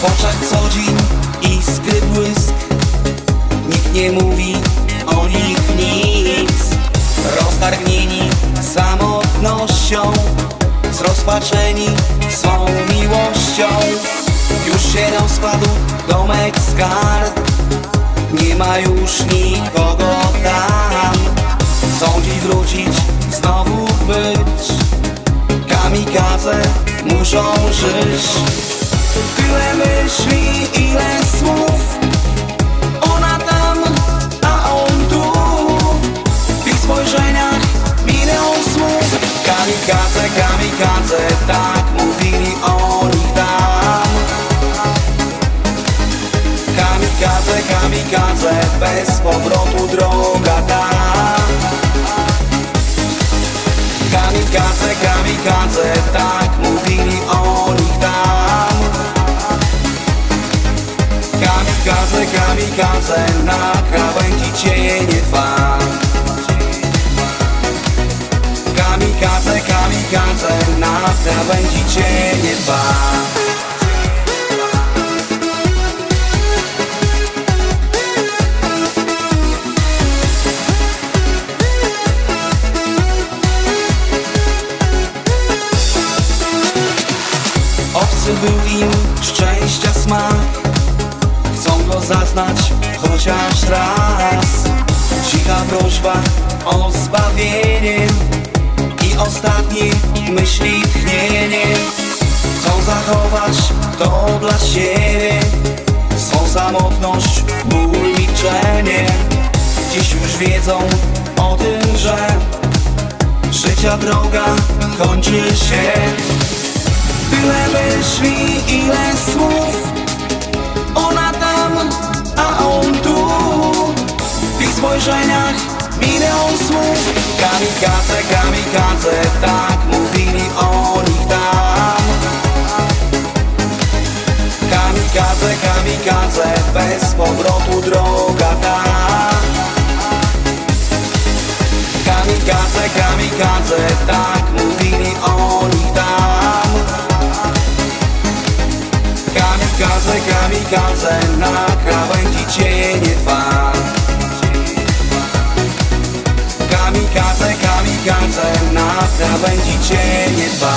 W oczach co dzień nie mówi samotnością Zrozpaczeni swą miłością. Już się rozpadł domek z kart Nie ma już nikogo tam. Chcą dziś wrócić, znowu być. Kamikaze muszą żyć. Tyle kamikaze, bez powrotu droga ta. Kamikaze, kamikaze, tak mówili o nich tam. Kamikaze, kamikaze, na krawędzi cienie dwa. Kamikaze, kamikaze, na krawędzi cienie dwa był im szczęścia smak? Chcą go zaznać chociaż raz. Cicha prośba o zbawienie I ostatnie myśli tchnienie. Chcą zachować to dla siebie Swą samotność, ból, milczenie Dziś już wiedzą o tym, że Życia droga kończy się Tyle myśli, ile słów Ona tam, a on tu. W ich spojrzeniach milion słów Kamikaze, kamikaze, tak mówili o nich tam. Kamikaze, kamikaze, bez powrotu droga ta Kamikaze, kamikaze, tak Kamikaze, na krawędzi cienie dwa. Kamikaze, kamikaze, na krawędzi cienie dwa